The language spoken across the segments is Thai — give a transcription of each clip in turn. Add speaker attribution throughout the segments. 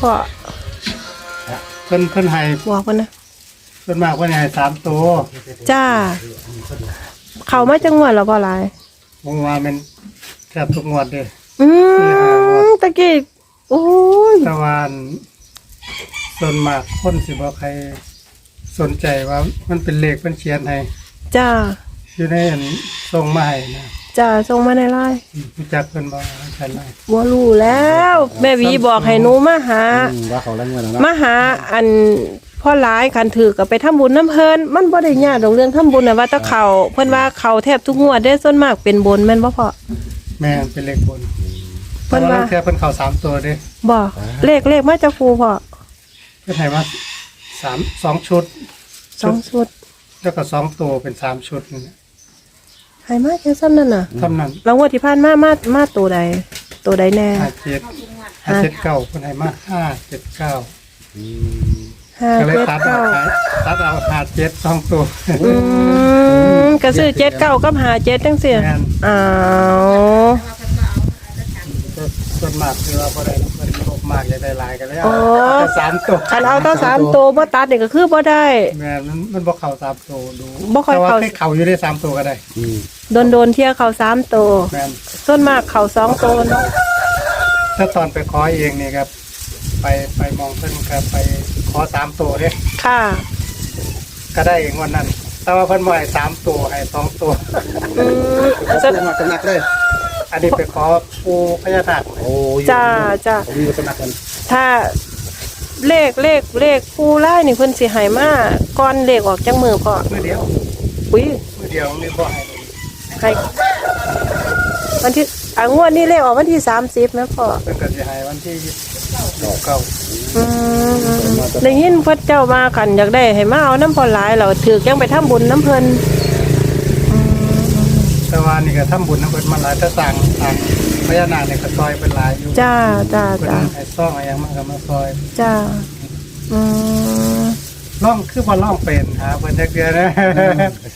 Speaker 1: พ่อ
Speaker 2: เพิ่นเพิ่นให้
Speaker 1: บอกมันนะ
Speaker 2: เพิ่นมากเพิ่นให้สามตัว
Speaker 1: จ้า เขามาจังหวัดแล้วบ่หลาย
Speaker 2: ผมว่ามันแทบทุกงวดเด้
Speaker 1: อืมตะกี้โอ้ย
Speaker 2: แต่ว่าอันส่วนมากคนสิบ่ใครสนใจว่ามันเป็นเลขเพิ่นเขียนให้
Speaker 1: จ้า
Speaker 2: อยู่ในอันส่งมาให้นะ
Speaker 1: จ้าส่งมาในไลน์
Speaker 2: รู้จักเพิ่นบ่ใช่ไหม
Speaker 1: บ่รู้แล้ว แม่หวีบอกให้หนูมาหา
Speaker 3: อืมว่าเขาเล่นเงินแล้วเนาะ
Speaker 1: มาหาอันพ่อหลายคันถือก็ไปทำบุญน้ำเพิ่นมันบ่ได้ยากดอกเรื่องทำบุญน่ะว่าแตะเขาเพิ่นว่าเขาแทบทุกงวดเด้ส่วนมากเป็นบนแม่นบ่พ่อ
Speaker 2: แม่นเป็นเลขบน
Speaker 1: เพิ่
Speaker 2: แต่
Speaker 1: น
Speaker 2: ว่า
Speaker 1: ว่า
Speaker 2: ลางเทื่อเพิ่นเข้าสามตัวเด้
Speaker 1: บ่เลขเลขมาจากครูพ่อ
Speaker 2: เพิ่นให้มาสามสองชุด
Speaker 1: สองชุด
Speaker 2: แล้วก็สองตัวเป็นสามชุดนี่นะ
Speaker 1: ให้มาจังซั่นนั่นน่ะ
Speaker 2: เท่านั้น
Speaker 1: แล้วงวดที่ผ่านมามามาตัวใด ตัวใดแน่
Speaker 2: ห้าเจ็ดห้าเจ็ดเก้าเพิ่นให้มาห้าเจ็ดเก้า
Speaker 3: อืม
Speaker 1: ห้า
Speaker 2: ก็เลย
Speaker 1: เจ็ด
Speaker 2: ตัดเอา
Speaker 1: เก้า
Speaker 2: ตัดเอาห้าเจ็ดสองตัว
Speaker 1: อืมก็ซื้อเจ็ดเก้ากับหาเจ็ดจังซี่
Speaker 2: แม่น
Speaker 1: อ้าว
Speaker 2: ส่วนมากคือว่าบ่ได้มันลบมากอยากได้หลายกันแล้ว
Speaker 1: โอ้
Speaker 2: แต่สามตัว
Speaker 1: คันเอาตั้งสามตัวบ่ตัดนี่ก็คือบ่ได้
Speaker 2: แม่นมันมันบ่เข้าสามตัวดู
Speaker 1: บ่ค่อย
Speaker 2: แต่ว่า
Speaker 1: เข้า
Speaker 2: ให้เข้าอยู่ได้สามตัวก็ได้
Speaker 3: อืม
Speaker 1: โดนโดนๆเที่ยเขาสามตัว
Speaker 2: แม่น
Speaker 1: ส่วนมากเขาสองตัว
Speaker 2: ถ้าตอนไปขอเองนี่ครับ ไปไปมองเพิ่นครับไปขอสามตัวเด้
Speaker 1: ค่ะ
Speaker 2: ก็ได้เองวันนั้น แต่ว่าเพิ่นบ่ให้สามตัวให้สองตัว
Speaker 1: อืม
Speaker 3: จะ
Speaker 1: จะ
Speaker 3: มาสมัครเลย
Speaker 2: อันนี้ไปขอปูพญานาค
Speaker 3: โอ้ย
Speaker 1: จ้าจ้า
Speaker 3: ผมมีมาสมัครกัน
Speaker 1: ถ้าเลขเลขเลขผู้ไล่นี่เพิ่นสิให้มาก่อนเลขออกจังมือพ่อ
Speaker 2: มือเดียว
Speaker 1: อุ้ย
Speaker 2: มือเดียวนี่บ่ให้เลย
Speaker 1: ให้วันที่อ่างวดนี้เลขออกวันที่สามสิบนะพ่อ
Speaker 2: เพิ่นก็สิให้วันที่เก้า
Speaker 1: อืมได้ยินพระเจ้ามากันอยากได้ให้มาเอาน้ำพอหลายเราถือยังไปทำบุญน้ำเพิ่น
Speaker 2: แต่ว่านี่ก็ทำบุญน้ำเพิ่นมาหลายถ้าสั่งสั่งพญานาคเนี่ยก็ซอยเป็นหลายอยู่
Speaker 1: จ้าจ้า
Speaker 2: เพิ่น
Speaker 1: จ้า
Speaker 2: ให้ซ่องอะไรอย่างมันก็มาซอย
Speaker 1: จ้าอืม
Speaker 2: ล่องคือบ่ล่องเป็นหาเพิ่นจักเดือนนะ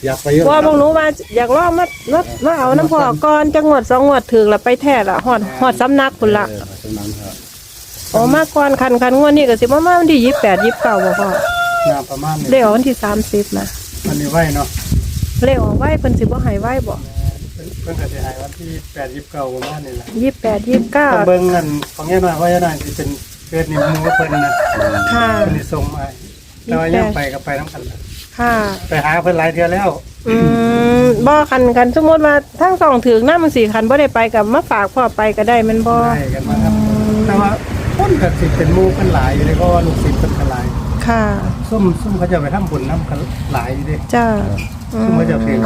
Speaker 3: อยากไปเยอะ
Speaker 1: ว่าบางหนูว่าอยากลองมามามาเอาน้ำพอก่อนจังหวัดสองงวดถือแล้วไปแท้ละหอดหอดสำนักคุณละ
Speaker 3: เออตรงนั้นครับ
Speaker 1: อ๋อมาก่อนคันคันงวดนี้ก็สิมามาวันที่ยี่แปดยี่เก้าบ่พ่อ
Speaker 2: งานประมาณนี้
Speaker 1: เลขออกวันที่สามสิบนะ
Speaker 2: มันนี่ไว้เนาะ
Speaker 1: เลขออกไว้เพิ่นสิบ่ให้ไว้บ่
Speaker 2: เพิ่นเพิ่นก็สิให้วันที่8 29ประมาณนี้แหละ
Speaker 1: ยี่แปดยี่เก้า
Speaker 2: เบิ่งเงินของยายน้อยว่ายายน้อยสิเป็นเฟซนี่หมู่เพิ่นนะ
Speaker 1: ค่ะ
Speaker 2: เพิ่นสิส่งมาให้ แต่ว่ายังไปก็ไปนํกันล่ะ
Speaker 1: ค่ะ
Speaker 2: ไปหาเพิ่นหลายเทื่อแล้ว
Speaker 1: อืมบ่คันคันสมมติว่าทั้งสองถึงน้ามันสี่คันบ่ได้ไปกับมาฝากพ่อไปก็ได้แมันบ่
Speaker 2: ได้กันมาครับแต่ว่าคนก็สิเป็นหมู่เพิ่นหลายอยู่เด้เพราะว่าลูกศิษย์เพิ่นก็หลาย
Speaker 1: ค่ะ
Speaker 2: ซุ่มซุ่มเขาจะไปทำบุญนํกันหลายอยู่เด้
Speaker 1: จ้าอื
Speaker 2: ซุ่ม
Speaker 1: ม
Speaker 2: เขาจะเป็น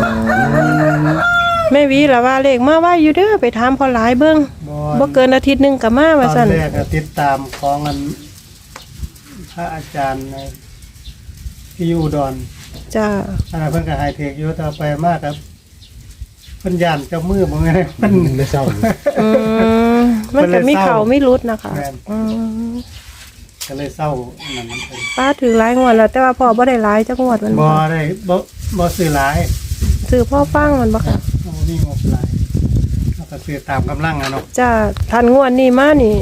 Speaker 1: แม่หวีล่ะว่าเลขมาไว้อยู่เด้อไปถามพ่อหลายเบิ่งบ่เกินอาทิตย์หนึงก็มา
Speaker 2: ต
Speaker 1: ว่า
Speaker 2: อน
Speaker 1: ซั่น
Speaker 2: แรกก็ติดตามของอันพระอาจารย์ใน ที่อยู่อุดร
Speaker 1: จ้า
Speaker 2: อันนั้นเพิ่นก็ให้เทคอยู่ต่อไปมากครับเพิ่นย่านเจ้ามือบ่ไงเพิ่น
Speaker 3: ไม่เศร้า
Speaker 1: อืมมันก็มีเขาไม่รุดนะคะ
Speaker 2: แม่น
Speaker 1: อืม
Speaker 2: ก็เลยเศร้าอันนั้นมันเป็น
Speaker 1: ป้าถือหลายงวดแล้ว แต่ว่าพ่อบ่ได้หลายจักงวดมัน
Speaker 2: บ่ได้บ่บ่ซื้อหลาย
Speaker 1: ซื้อพ่อฟังมันบ่ค่ะ
Speaker 2: บ่มีงบหลายเราก็ซื้อตามกำลังอะเนาะ
Speaker 1: จ้าทันงวดนี้มานี่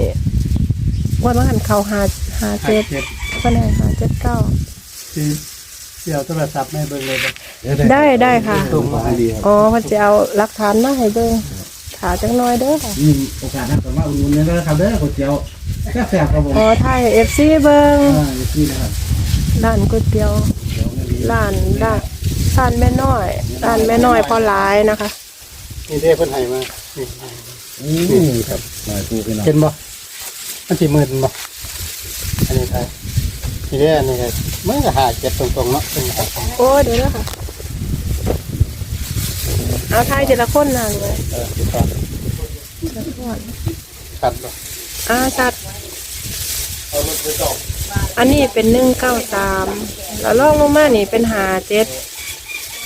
Speaker 1: งวดว่าหันเขาหาหา
Speaker 2: หา
Speaker 1: เจ็ด
Speaker 2: เจ็ด
Speaker 1: เพิ่นให้หาเจ็ดเก้า
Speaker 2: ที่เดี๋ยวโทรศัพท์ให้เบิ่งเลยบ่
Speaker 1: ได้ได้ค่ะ
Speaker 3: ตรงมาให้ดีครับ
Speaker 1: อ๋อเพิ่นสิเอาหลักฐานมาให้เบิ่งถาจังน้อยเด้อค่ะ
Speaker 3: มีโอกาสนะแต่ว่าอุ่นๆเนี่ยนะครับเด้อก๋วยเตี๋ยวแซ่บๆครับผม
Speaker 1: อ๋อถ่าย FC เบิ่ง
Speaker 3: อ่าอยู่ที่นะครับ
Speaker 1: ร้านก๋วยเตี๋ยว
Speaker 3: เดี๋ยวไม่มี
Speaker 1: ร้านร้านร้านแม่น้อยร้านแม่น้อยพอหลายนะคะ
Speaker 2: นี่เด้เพิ่นให้มานี่
Speaker 3: อืมครับหน่อยปูพี่น้อง
Speaker 2: เห็นบ่มันสิมืดบ่อันนี้ไทย นี่เด้อันนี้ก็มันก็หาเจ็ดตรงๆเนาะเป็นหา
Speaker 1: โอ้ยเดี๋ยวนะคะเอาถ่ายทีละคนนั่นเลย
Speaker 2: เออติดต่อ
Speaker 1: ทีละคน
Speaker 2: ตัดบ่
Speaker 1: อ่าจัดอันนี้เป็นหนึ่งเก้าสามแล้วลองลงมานี่เป็นหาเจ็ด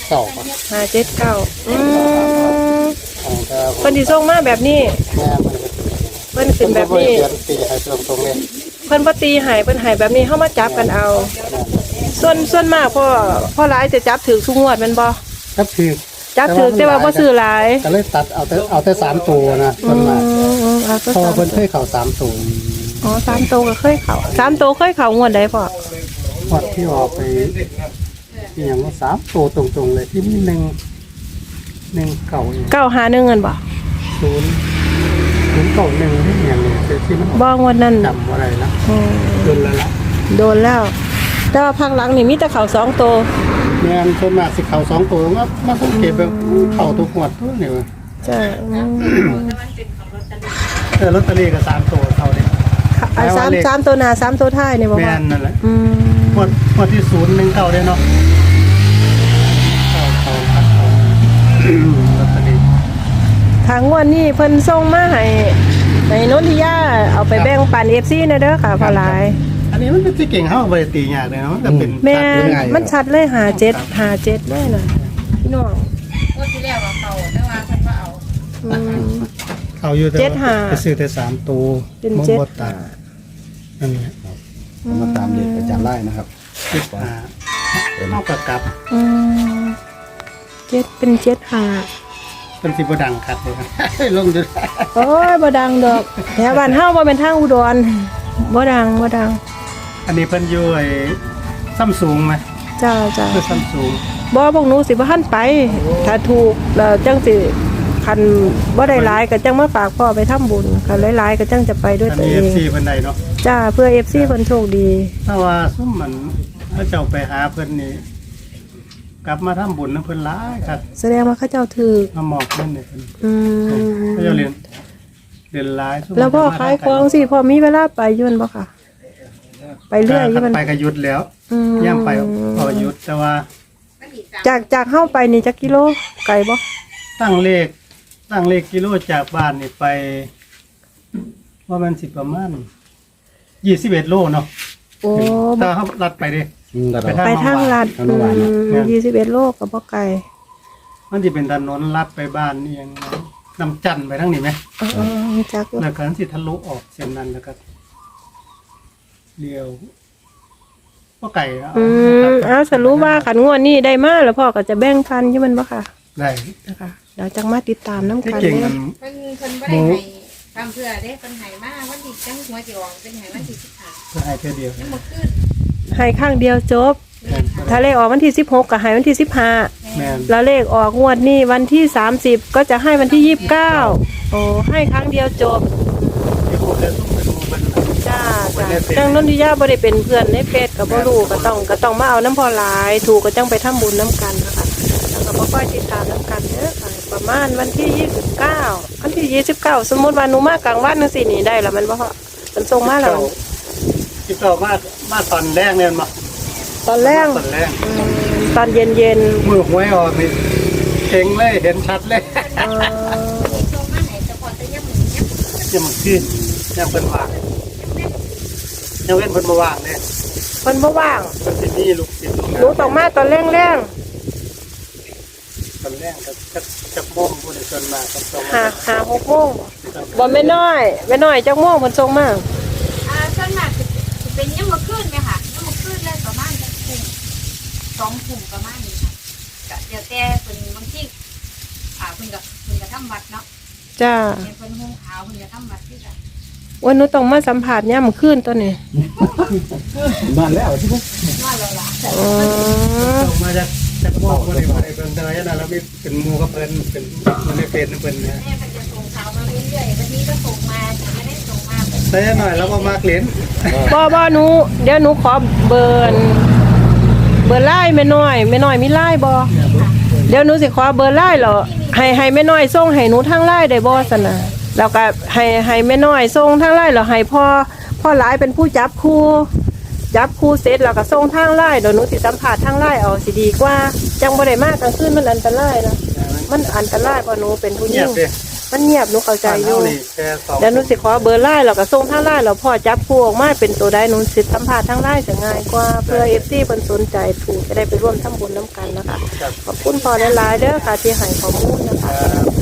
Speaker 2: เก่าบ่
Speaker 1: หาเจ็ดเก้าอืม
Speaker 2: อันนี้ก็
Speaker 1: เพิ่นที่ส่งมาแบบนี้
Speaker 2: แม่มันก็
Speaker 1: เพิ่นขึ้นแบบนี้
Speaker 2: เพิ่นบ่ได้เขียนตีให้ตรงๆเลย
Speaker 1: เพิ่นบ่ตีใหายเพิ่นใหายแบบนี้เฮามาจับกันเอา ส่วนส่วนมากพ่อพ่อหลายจะจับถือทุกงวดแม่นบ่
Speaker 2: ครับคือ
Speaker 1: จับถือแต่ว่าบ่ซื้อหลาย
Speaker 2: ก็เลยตัดเอาแต่เอาแต่สามตัวนะ
Speaker 1: อื
Speaker 2: ส่วนมาก
Speaker 1: มอืมเอาก็
Speaker 2: เพราะว่า
Speaker 1: สาม
Speaker 2: เพิ่นเคยเข้าสามตัว
Speaker 1: อ๋อสามโตวก็เคยเขาสามโตวเคยเขางวดใดพ่อ
Speaker 2: พอดที่ออกไปอหย่างว่าสามตัวตรงๆเลยที่มีหนึ่งหนึ่งเก่าอย่าง
Speaker 1: เก้าหาหนึ่งเงินบ่
Speaker 2: ศูนย์ ศูนย์เก่าหนึ่งที่อย่างนี้คือที่มันออก
Speaker 1: บ้องวันนั้น
Speaker 2: จำอะไรละ
Speaker 1: อืม
Speaker 2: โดนและละ
Speaker 1: โดนแล้ว แต่ว่าพักหลังนี่มีแต่เขาสองโตว
Speaker 2: แม่นส่วนมากสิเขาสองตัวก็มาสังเกตแบบเข่าตัวขวดตัวนี่วะ
Speaker 1: จ้ะอืม
Speaker 2: เออลอตเตอรี่ก็สามตัวเขาเนี่ย
Speaker 1: อะสามสามตัวหนาสามตัวท้ายนี่บ่
Speaker 2: แม่
Speaker 1: พ่อน
Speaker 2: นั่นแหละ
Speaker 1: อืม
Speaker 2: ขวดขวดที่ศูนย์หนึ่งเก่าได้เนาะเข้าเข้าครับเข้าลอตเตอรี่
Speaker 1: ทางงวดนี้เพิ่นส่งมาให้ในนนทิยาเอาไปแบ่งปัน FC นะเด้อค่ะพอหลาย
Speaker 2: อันนี้มันเป็นที่เก่งเขาเอาไปตียากเลยเนาะมันก็เป็น
Speaker 1: แม่
Speaker 2: ตัดง่าย
Speaker 1: มันชัดเลยหาเจ็ดหาเจ็ดเลยน่ะพี่น้อง
Speaker 4: งวดที่แล้วว่าเขาแต่ว่าเพิ่นว่าเอา
Speaker 1: อืม
Speaker 2: เขาอยู่แต่
Speaker 1: เจ็ดหา
Speaker 2: ไปซื้อแต่สามตัว
Speaker 1: เป็น
Speaker 2: มัน
Speaker 1: เจ็ด
Speaker 2: บดตัดนั่นแหละ
Speaker 3: ผมมาตามเด็กอาจารย์ไล่นะครับ
Speaker 2: เจ็ดหาเอากับกลับ
Speaker 1: อืมเจ็ดเป็นเจ็ดหา
Speaker 2: เป็นสิบดังคัดเลยครับลงจุด
Speaker 1: โอ้ยบ่ดังดอกแถวบ้านเฮาบ่เป็นทางอุดรบ่ดังบ่ดัง
Speaker 2: อันนี้เพิ่นอยู่ไอ้ซัมซุงไหม
Speaker 1: จ้าจ้า
Speaker 2: คือซัมซุง
Speaker 1: บ่พวกหนูสิบ่ทันไป ถ้าถูกแล้วจังสิคันบ่ได้หลายก็จังมาฝากพ่อไปทำบุญคันหลายๆก็จังจะไปด้วย
Speaker 2: อัน
Speaker 1: ตัว
Speaker 2: นี้
Speaker 1: เอ
Speaker 2: เองฟซีเพิ่นใดเนาะ
Speaker 1: จ้าเพื่อ FC เพิ่นโชคดี
Speaker 2: ถ้าว่าซุมมันถ้าเจ้าไปหาเพิ่นนี่ กลับมาทำบุญนํเพิ่นหลายครับ
Speaker 1: แสดงว่าเขาเจ้าถือ
Speaker 2: มาหมอกเพิ่นนี่เพิ่น
Speaker 1: อืม
Speaker 2: เขาเจ้าเรียนเรียนหลายซุม
Speaker 1: แล้วพ่อขายของสิพ่อมีเวลาไปอยืนบ่ค่ะ ไปเรื่อยอยืน
Speaker 2: ไปก็หยุดแล้ว
Speaker 1: อืม
Speaker 2: ย่ามไปพอหยุดแต่ว่า
Speaker 4: มันอีกสาม
Speaker 1: จากจากเข้าไปนี่จักกิโลไกลบ่
Speaker 2: ตั้งเลข ตั้งเลขกิโลจากบ้านนี่ไป ว่ามันสิประมาณ21โลเนาะ
Speaker 1: โอ้
Speaker 2: ถ้าเขาลัดไปเด้
Speaker 3: อืมแต่
Speaker 2: ไป
Speaker 3: เรา
Speaker 2: ทาง
Speaker 1: ไปทางลัด
Speaker 3: ทางโรงพยาบาลเนอะ
Speaker 1: อืมยี่สิบเอ็ดโลก็บ่ไกล
Speaker 2: มันจะเป็นถนนลัดไปบ้านนี่ยังนำจันทน์ไปทางนี้ไหม
Speaker 1: เออๆจักอยู่
Speaker 2: แล้วก็สิทะลุออกเส้นนั้นแล้วก็เลี้ยวก็ไก่แล้ว
Speaker 1: อืมเอาสรุปว่าขันงวดนี้ได้มาแล้วพ่อก็จะแบ่งพันอยู่มันบ่ค่ะ
Speaker 2: ได้
Speaker 1: นะคะเดี๋ยวจังมาติดตามน้ำ
Speaker 2: ที่
Speaker 1: กัน
Speaker 2: เก่ง
Speaker 1: เด้
Speaker 2: มั
Speaker 1: อน
Speaker 4: เพิ่นเพิ่นบ่ได้ให้ตามเพื่อเด้เพิ่นให้มาวันที่จังหัวสิออกเป็นให้วันที่15
Speaker 2: เพื่อให้แค่เดียว
Speaker 4: ยังบ่ขึ้น
Speaker 1: ให้ข้างเดียวจบ
Speaker 4: แม่นค่ะ
Speaker 1: ถ้าเลขออกวันที่สิบหกก็ให้วันที่สิบห้า
Speaker 2: แม่น
Speaker 1: แล้วเลขออกงวดนี้วันที่สามสิบก็จะให้วันที่ยี่สิบเก้าโอ้ให้ครั้งเดียวจบ
Speaker 2: ที่พูดแล้วต้องเป็นหมู่มันนะ
Speaker 1: จ้าจ้าจังนนทิยาบ่ได้เป็นเพื่อนในเฟซก็บ่รู้ก็ต้องก็ต้องมาเอาน้ำพอหลาย ถูกก็จังไปทำบุญน้ำกันนะคะแล้วก็บ่ค่อยติดตามน้ำกันเด้อค่ะประมาณวันที่ 29 วันที่ 29 สมมุติว่าหนูมากลางวันจังซี่นี่ได้แล้วมันบ่ฮะมันส่งมาแล้ว
Speaker 2: ที่เก่ามามาตอนแรกเนี่ยมา
Speaker 1: ตอนแรก
Speaker 2: ตอนแรก
Speaker 1: อืมตอนเย็น
Speaker 2: มือหวยออกนี่เก่งเลยเห็นชัดเลย
Speaker 1: ๆเอ่อ
Speaker 4: ส่งมาให้แต่พอแต่ยังมื้อยัง
Speaker 2: ยังมันขึ้นยังเป็นว่างยังเว้นเพิ่นมาว่างเลย
Speaker 1: เพิ่นบ่ว่าง
Speaker 2: เพิ่นสิมีลูกศิษย์ลูก
Speaker 1: หนูต้องมาตอนแรง
Speaker 2: ตอนแรกก็จะจะโมงผู้ใดส่วนมากก็ต้อง
Speaker 1: ๆหาหาหกโมงบ่แม่น้อยแม่น้อยจักโมงเพิ่นส่งมา
Speaker 4: อ่าส่วนมากสิสิ เป็นยังบ่ขึ้นไหมค่ะยังบ่ขึ้นเลยประมาณจังทุ่มสองทุ่มประมาณนี้ค่ะก็เดี๋ยวแต่เพิ่นบางทีอ่าเพิ่นก็เพิ่นก็ทำบัตรเนาะ
Speaker 1: จ้า
Speaker 4: เห็นเพิ่นห่มขาวเพิ่นก็ทำบัตรที่กัน
Speaker 1: วันหนูต้องมาสัมผัสย่ำขึ้นตัวนี้
Speaker 3: บ้านแล้วใช่ไหม
Speaker 4: ว่าแล้วล่ะ
Speaker 1: อ๋อ
Speaker 2: ส่งมาจากจากโมงผู้ใดผู้ใดเพิ่นเดยนั่นแล้วมีเป็นหมู่กับเพิ่นเป็นมันในเฟซเพิ่นนะ
Speaker 4: แม่ก็จะส่งข่าวมาเรื่อยๆวันนี้ก็ส่งมาแต่ไม่ได้ ส่งมาเป็น
Speaker 2: แต่หน่อยแล้วก็มากเล่น
Speaker 1: บ่บ่หนูเดี๋ยวหนูขอเบิร์นเบอร์ไล่แม่น้อยแม่น้อยมีไล่บ่เดี๋ยวหนูสิขอเบอร์ไล่เหรอให้ให้แม่น้อยส่งให้หนูทางไล่ได้บ่ซั่นน่ะแล้วก็ให้ให้แม่น้อยส่งทางไล่แล้วให้พ่อพ่อหลายเป็นผู้จับคู่จับคู่เสร็จแล้วก็ส่งทางไล่เดี๋ยวหนูสิสัมภาษณ์ทางไล่เอาสิดีกว่า จังบ่ได้มากกลางคืนมันอันตรายนะมันอันตรายเพราะหนูเป็นผู้ห
Speaker 2: เงี
Speaker 1: ญิ
Speaker 2: ยบ
Speaker 1: ง
Speaker 2: เด้
Speaker 1: มันเงียบหนูเข้าใจ
Speaker 2: บ้าน
Speaker 1: อ
Speaker 2: เฮา
Speaker 1: ยู่
Speaker 2: นี่แค่สอง
Speaker 1: เดี๋ยวหนูสิขอเบอร์ไล่แล้วก็ส่งทางไล่แล้วพ่อจับคู่ออกมาเป็นตัวได้หนูสิสัมภาษณ์ทางไล่จะง่ายกว่าเพื่อเอฟซีเพิ่นสนใจถูกจะได้ไปร่วมทำบุญน้ำกันนะคะ
Speaker 2: ครับ
Speaker 1: ขอบคุณพ่อหลายๆเด้อค่ะที่ให้ข้อมูลนะคะ
Speaker 2: ครับ